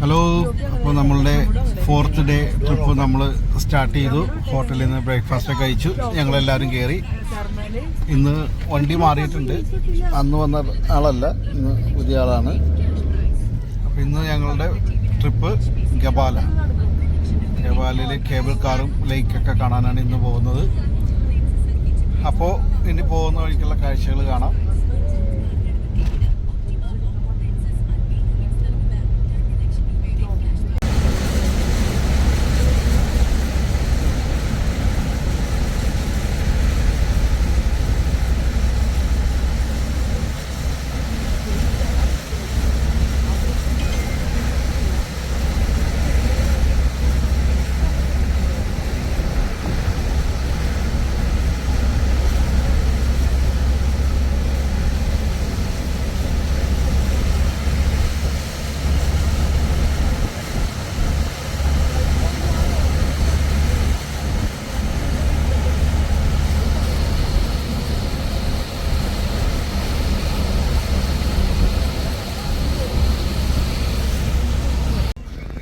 Hello അപ്പോൾ നമ്മളുടെ fourth day trip നമ്മൾ സ്റ്റാർട്ട് ചെയ്തു. ഹോട്ടലിൽ നിന്ന് ബ്രേക്ക്ഫാസ്റ്റ് ഒക്കെ കഴിച്ചു. ഞങ്ങളെല്ലാവരും കയറി ഇന്ന് വണ്ടി മാറിയിട്ടുണ്ട്. അന്ന് വന്ന ആളല്ല ഇന്ന് പുതിയ ആളാണ്. അപ്പോൾ ഇന്ന് ഞങ്ങളുടെ ട്രിപ്പ് ഗബാല ഗബാലയിൽ കേബിൾ കാറും ലേക്കൊക്കെ കാണാനാണ് ഇന്ന് പോകുന്നത്. അപ്പോൾ ഇനി പോകുന്ന വഴിക്കുള്ള കാഴ്ചകൾ കാണാം.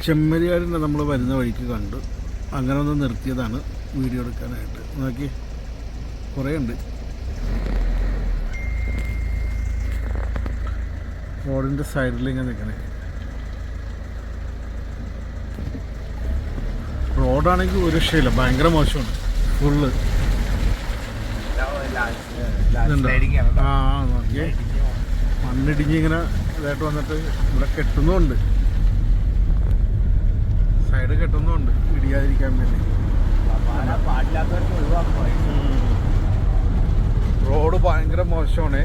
ചെമ്മരിയാടിനെ നമ്മൾ വരുന്ന വഴിക്ക് കണ്ടു. അങ്ങനെ ഒന്ന് നിർത്തിയതാണ് വീഡിയോ എടുക്കാനായിട്ട്. നോക്കി കുറേ ഉണ്ട് റോഡിന്റെ സൈഡിൽ ഇങ്ങനെ നിൽക്കണേ. റോഡാണെങ്കിൽ ഒരു രക്ഷയില്ല ഭയങ്കര മോശമാണ്. ഫുള്ള്? ആ നോക്കിയേ. മണ്ണിടിഞ്ഞിങ്ങനെ ഇതായിട്ട് വന്നിട്ട് ഇവിടെ കെട്ടുന്നുമുണ്ട് സൈഡ് കെട്ടുന്നുണ്ട്. ഇടിയാതിരിക്കാൻ വേണ്ടി. റോഡ് ഭയങ്കര മോശമാണ്.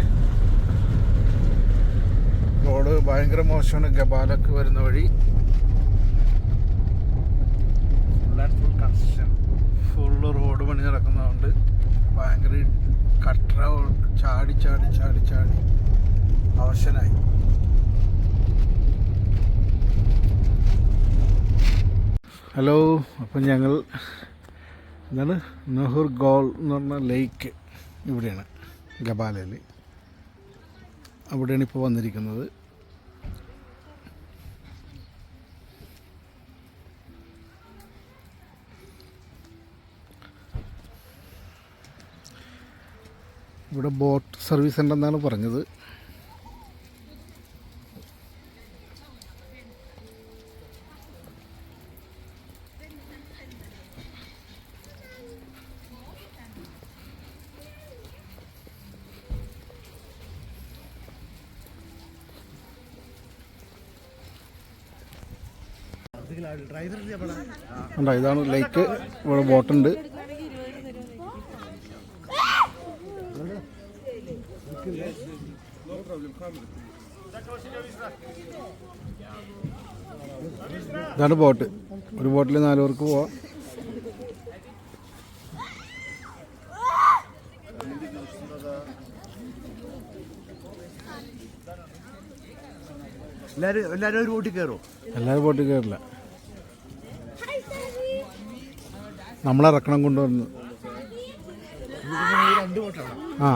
റോഡ് ഭയങ്കര മോശമാണ്. ഗബാലക്ക് വരുന്ന വഴി. ഫുള്ള് റോഡ് പണി നടക്കുന്നതുകൊണ്ട് ഭയങ്കര കട്ടറ ചാടി ചാടി ചാടി ചാടി. അവശനായി. ഹലോ അപ്പം ഞങ്ങൾ എന്താണ്? നെഹ്റു ഗോൾ എന്ന് പറഞ്ഞ ലേക്ക് ഇവിടെയാണ് ഗബാലയിൽ. അവിടെയാണ് ഇപ്പോൾ വന്നിരിക്കുന്നത്. ഇവിടെ ബോട്ട് സർവീസ് ഉണ്ടെന്നാണ് പറഞ്ഞത്. ഉണ്ടോ ഇതാണ് ലേക്ക് ഇവിടെ ബോട്ടുണ്ട്. ഇതാണ് ബോട്ട്. ഒരു ബോട്ടിൽ നാലു പേർക്ക് പോവാം. എല്ലാരും എല്ലാരും ഒരു ബോട്ടിൽ കയറോ എല്ലാവരും ബോട്ടിൽ കയറില്ല. നമ്മളിറക്കണം കൊണ്ടുവന്ന്. ആ.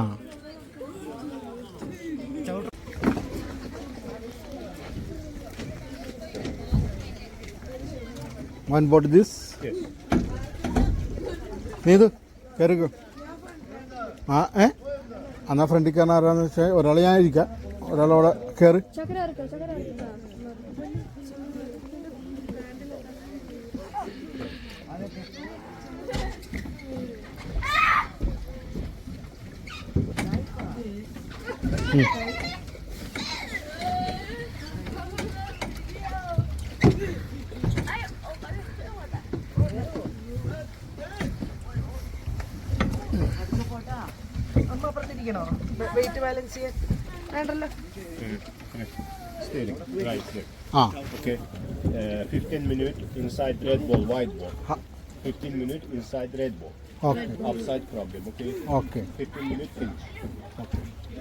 വൺ ബോട്ട് ദിസ് നീത് കയറിക്കോ ആ ഏ? എന്നാ ഫ്രണ്ടിൽ കയറാൻ ആരാന്ന് വെച്ചാൽ ഒരാൾ ഞാൻ ഇരിക്കാം. ഒരാളവിടെ കയറി അപ്പുറത്തിരിക്കണോ വെയിറ്റ് ബാലൻസ് ചെയ്യാൻ വേണ്ടല്ലോ Steering, right there. ആ Okay. Uh, 15 minutes inside red ball, white ball. Ha. 15 minutes inside red ball. Okay Upside problem, okay? Okay 15 minutes finish. One five minutes finish.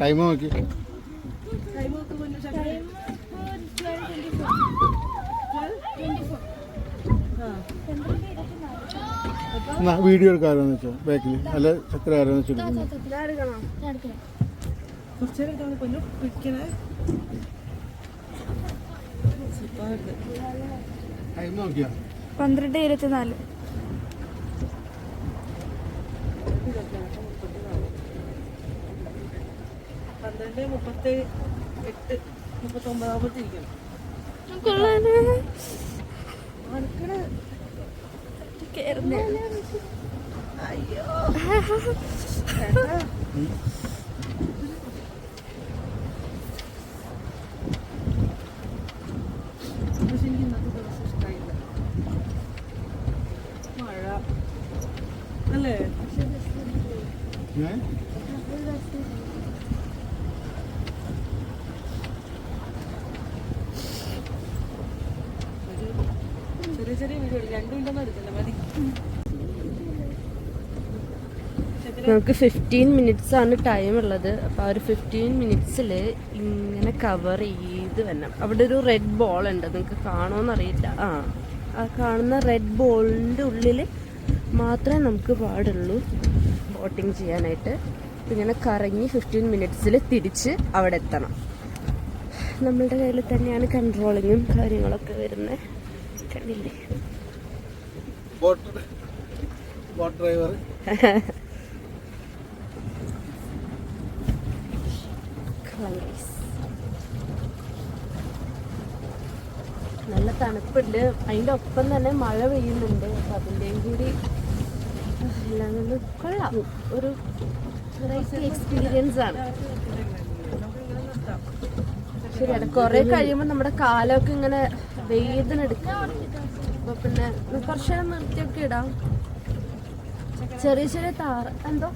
Time നോക്കി. വീഡിയോ എടുക്കാരെന്ന് വെച്ചോ ബാക്കിൽ അല്ല എത്ര ആരെന്ന് വെച്ചെടുക്കുന്നു പന്ത്രണ്ട് എടുക്കണോ കുറച്ചേരം കാണും പൊന്നു പിടിക്കണേ സൂപ്പറായിട്ട് ടൈം നോക്കിയാ പന്ത്രണ്ട് ഇരുപത്തിനാല് പന്ത്രണ്ട് മുപ്പത്തി എട്ട് അയ്യോ ദിവസം ഇഷ്ടമായില്ല മഴ അല്ലേ ഏ? വീഡിയോ മതി. നമുക്ക് ഫിഫ്റ്റീൻ മിനിറ്റ്സ് ആണ് ടൈം ഉള്ളത്. അപ്പോൾ ആ ഒരു ഫിഫ്റ്റീൻ മിനിറ്റ്സിൽ ഇങ്ങനെ കവർ ചെയ്ത് വരണം. അവിടെ ഒരു റെഡ് ബോൾ ഉണ്ട്. നിങ്ങൾക്ക് കാണുമെന്നറിയില്ല ആ ആ കാണുന്ന റെഡ് ബോളിന്റെ ഉള്ളിൽ മാത്രമേ നമുക്ക് പാടുള്ളൂ ബോട്ടിങ് ചെയ്യാനായിട്ട്. ഇങ്ങനെ കറങ്ങി ഫിഫ്റ്റീൻ മിനിറ്റ്സിൽ തിരിച്ച് അവിടെ എത്തണം. നമ്മളുടെ കയ്യിൽ തന്നെയാണ് കൺട്രോളിങ്ങും കാര്യങ്ങളൊക്കെ വരുന്നത്. കണ്ടില്ലേ ബോട്ട് ഡ്രൈവർ. നല്ല തണുപ്പുണ്ട്. അതിന്റെ ഒപ്പം തന്നെ മഴ പെയ്യുന്നുണ്ട്. അപ്പം അതിന്റെയും കൂടി എല്ലാം കൊണ്ട് കൊള്ളാം. ഒരു വെറൈറ്റി എക്സ്പീരിയൻസ് ആണ്. ശരിയാണ്. കൊറേ കഴിയുമ്പോൾ നമ്മുടെ കാലമൊക്കെ ഇങ്ങനെ വേദന എടുക്കും. അപ്പൊ പിന്നെ കുറച്ച് നേരം നിർത്തിയൊക്കെ ഇടാം. ചെറിയ ചെറിയ താറ എന്തോ?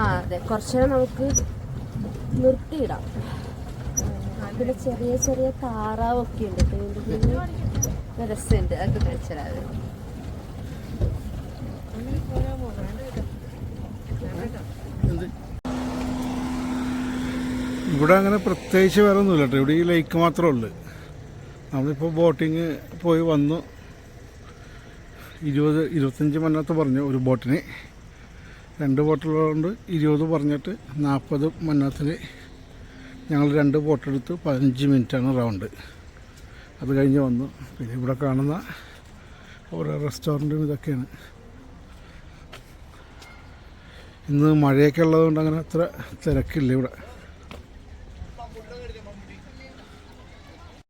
ആ അതെ. കുറച്ച് നേരം നമുക്ക് നിർത്തിയിടാം. പിന്നെ ചെറിയ ചെറിയ താറാവൊക്കെ ഉണ്ട്. പിന്നിൽ രസമുണ്ട്. അത് കഴിച്ചാൽ ഇവിടെ അങ്ങനെ പ്രത്യേകിച്ച് വേറെ ഒന്നുമില്ല കേട്ടോ. ഇവിടെ ഈ ലൈക്ക് മാത്രമേ ഉള്ളൂ. നമ്മളിപ്പോൾ ബോട്ടിങ് പോയി വന്നു. ഇരുപത് ഇരുപത്തഞ്ച് മന്നത്ത് പറഞ്ഞു ഒരു ബോട്ടിന്. രണ്ട് ബോട്ടിലുള്ളതുകൊണ്ട് ഇരുപത് പറഞ്ഞിട്ട് നാൽപ്പത് മന്നത്തിൽ ഞങ്ങൾ രണ്ട് ബോട്ടെടുത്ത് പതിനഞ്ച് മിനിറ്റാണ് റൗണ്ട്. അത് കഴിഞ്ഞ് വന്നു. പിന്നെ ഇവിടെ കാണുന്ന ഓരോ റെസ്റ്റോറന്റും ഇതൊക്കെയാണ്. ഇന്ന് മഴയൊക്കെ ഉള്ളതുകൊണ്ട് അങ്ങനെ അത്ര തിരക്കില്ല ഇവിടെ.